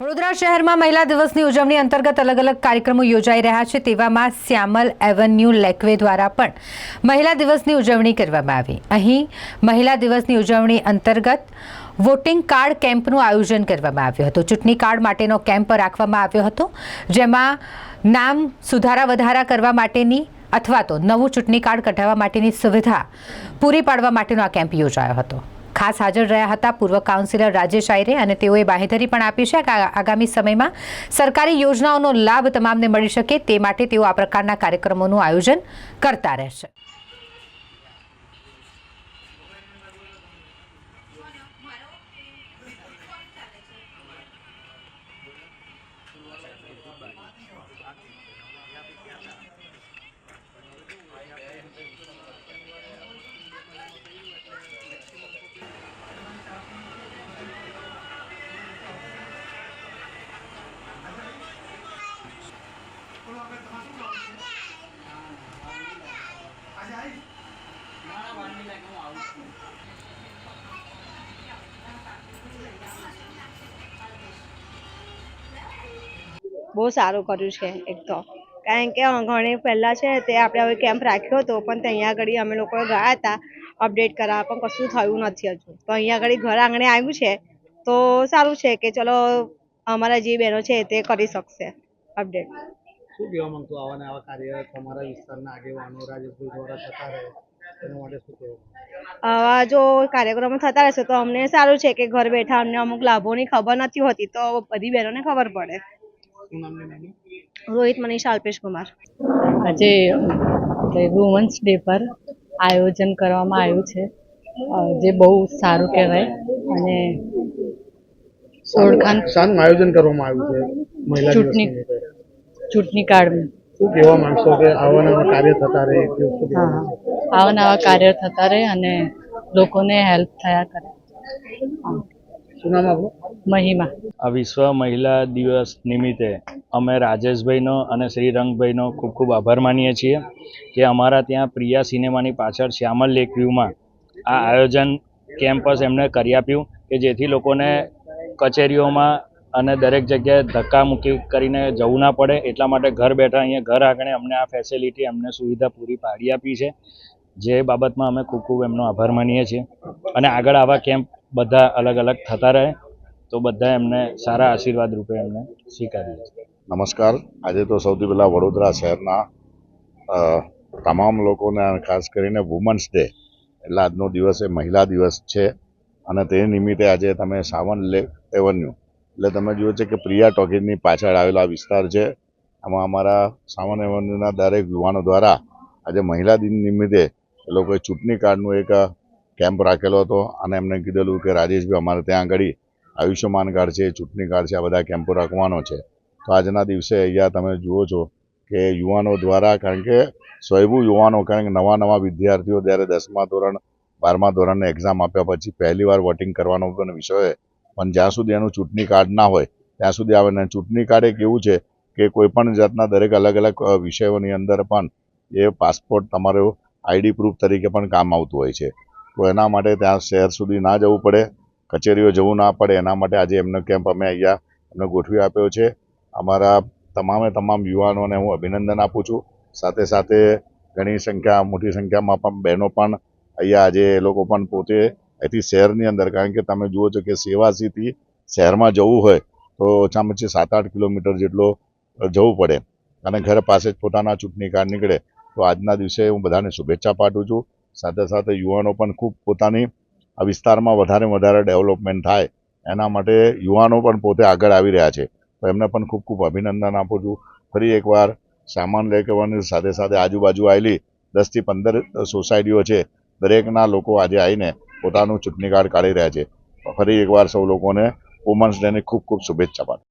વડોદરા શહેરમાં મહિલા દિવસની ઉજવણી અંતર્ગત અલગ અલગ કાર્યક્રમો યોજાઈ રહ્યા છે. તેવામાં શ્યામલ એવન્યુ લેકવે દ્વારા પણ મહિલા દિવસની ઉજવણી કરવામાં આવી. અહીં મહિલા દિવસની ઉજવણી અંતર્ગત વોટિંગ કાર્ડ કેમ્પનું આયોજન કરવામાં આવ્યું હતું. ચૂંટણી કાર્ડ માટેનો કેમ્પ રાખવામાં આવ્યો હતો, જેમાં નામ સુધારા વધારા કરવા માટેની અથવા તો નવું ચૂંટણી કાર્ડ કઢાવવા માટેની સુવિધા પૂરી પાડવા માટેનો આ કેમ્પ યોજાયો હતો. ખાસ હાજર રહ્યા હતા પૂર્વ કાઉન્સિલર રાજેશ આયરે અને તેઓએ બાહેધરી પણ આપી છે કે આગામી સમયમાં સરકારી યોજનાઓનો લાભ તમામને મળી શકે તે માટે તેઓ આ પ્રકારના કાર્યક્રમોનું આયોજન કરતા રહેશે. બહુ સારું કર્યું છે, એક તો. કારણ કે ઘણી પહેલા છે તે આપણે હવે કેમ્પ રાખ્યો હતો, પણ ત્યાં આગળ અમે લોકો ગયા હતા અપડેટ કરાવવા પણ કશું થયું નથી હજુ. તો અહીંયા આગળ ઘર આંગણે આવ્યું છે, તો સારું છે કે ચલો અમારા જે બહેનો છે તે કરી શકશે અપડેટ શું કહેવા માંગતો આવા આવા કાર્ય તમારા વિસ્તારના આગેવાનો, રાજેશભાઈ દ્વારા થતા રહે? એના માટે શું કહેવું? આવા જો કાર્યક્રમો થતા રહેશે તો અમને સારું છે કે ઘર બેઠા અમને અમુક લાભોની ખબર નથી હોતી તો બધી બહેનોને ખબર પડે. રોહિત મનીષા અલ્પેશ કુમાર. આજે વુમન્સ ડે પર આયોજન કરવામાં આવ્યું છે. જે બહુ સારું કહેવાય. અને ઓળખાણ શાનું આયોજન કરવામાં આવ્યું છે ચૂંટણી. ચૂંટણી કાર્ડ શું કહેવા માંગશો કે આવા ને કાર્ય થતા રહે એવું શું કહેવા હા આવા નવા કાર્ય થતા રહે અને લોકોને હેલ્પ થયા કરે. શું નામ આપણું મહિમા. આ વિશ્વ મહિલા દિવસ નિમિત્તે અમે રાજેશભાઈનો અને શ્રી રંગભાઈનો ખૂબ ખૂબ આભાર માનીએ છીએ કે અમારા ત્યાં પ્રિયા સિનેમાની પાછળ શ્યામલ લેક વ્યૂમાં આ આયોજન કેમ્પસ એમણે કરી આપ્યું કે જેથી લોકોને કચેરીઓમાં અને દરેક જગ્યાએ ધક્કા મૂકી કરીને જવું ના પડે. એટલા માટે ઘર બેઠા અહીંયા, ઘર આંગણે અમને આ ફેસિલિટી અમને સુવિધા પૂરી પાડી આપી છે. જે બાબતમાં અમે ખૂબ ખૂબ એમનો આભાર માનીએ છીએ. અને આગળ આવા કેમ્પ બધા અલગ અલગ થતા રહે, તો બધા એમને સારા આશીર્વાદ રૂપે એમને સ્વીકારીએ નમસ્કાર. આજે તો સૌથી પહેલાં વડોદરા શહેરના તમામ લોકોને ખાસ કરીને વુમન્સ ડે એટલે આજનો દિવસ એ મહિલા દિવસ છે. અને તે નિમિત્તે આજે તમે સાવન લેક એવન્યુ એટલે તમે જુઓ છે કે પ્રિયા ટોકીજની પાછળ આવેલો આ વિસ્તાર છે. આમાં અમારા સામાન્ય વર્ગના દરેક યુવાનો દ્વારા આજે મહિલા દિન નિમિત્તે એ લોકોએ ચૂંટણી કાર્ડનું એક કેમ્પ રાખેલો હતો. અને એમને કીધેલું કે, રાજેશભાઈ, અમારે ત્યાં આગળ આયુષ્યમાન કાર્ડ છે, ચૂંટણી કાર્ડ છે, આ બધા કેમ્પો રાખવાનો છે. તો આજના દિવસે અહીંયા તમે જુઓ છો કે યુવાનો દ્વારા, કારણ કે સ્વયંભૂ યુવાનો, કારણ કે નવા નવા વિદ્યાર્થીઓ જ્યારે દસમા ધોરણ, બારમા ધોરણને એક્ઝામ આપ્યા પછી પહેલીવાર વોટિંગ કરવાનો પણ વિષય પણ જ્યાં સુધી એનું ચૂંટણી કાર્ડ ના હોય, ત્યાં સુધી આવે. ને ચૂંટણી કાર્ડ એક એવું છે કે કોઈ પણ જાતના દરેક અલગ અલગ વિષયોની અંદર પણ એ પાસપોર્ટ તમારો આઈડી પ્રૂફ તરીકે પણ કામ આવતું હોય છે. તો એના માટે ત્યાં શહેર સુધી ના જવું પડે, કચેરીઓ જવું ના પડે. એના માટે આજે એમનો કેમ્પ અમે અહીંયા એમને ગોઠવી આપ્યો છે. અમારા તમામે તમામ યુવાનોને હું અભિનંદન આપું છું. સાથે સાથે ઘણી સંખ્યા, મોટી સંખ્યામાં પણ બહેનો પણ અહીંયા આજે એ લોકો પણ પોતે અહીંથી શહેરની અંદર, કારણ કે તમે જુઓ છો કે સેવાસીથી શહેરમાં જવું હોય, તો ઓછામાં ઓછી સાત આઠ કિલોમીટર જેટલો જવું પડે. અને ઘર પાસે જ પોતાના ચૂંટણી કાર્ડ નીકળે. તો આજના દિવસે હું બધાને શુભેચ્છા પાઠવું છું. સાથે સાથે યુવાનો પણ ખૂબ પોતાની, આ વિસ્તારમાં વધારે વધારે ડેવલપમેન્ટ થાય. એના માટે યુવાનો પણ પોતે આગળ આવી રહ્યા છે. તો એમને પણ ખૂબ ખૂબ અભિનંદન આપું છું. ફરી એકવાર સામાન લઈ કરવાની સાથે સાથે આજુબાજુ આવેલી દસથી પંદર સોસાયટીઓ છે. દરેકના લોકો આજે આવીને પોતાનું ચૂંટણી કાર્ડ કાઢી રહ્યા છે. ફરી એકવાર સૌ લોકોને વુમન્સ ડેની ખૂબ ખૂબ શુભેચ્છા પાઠવું.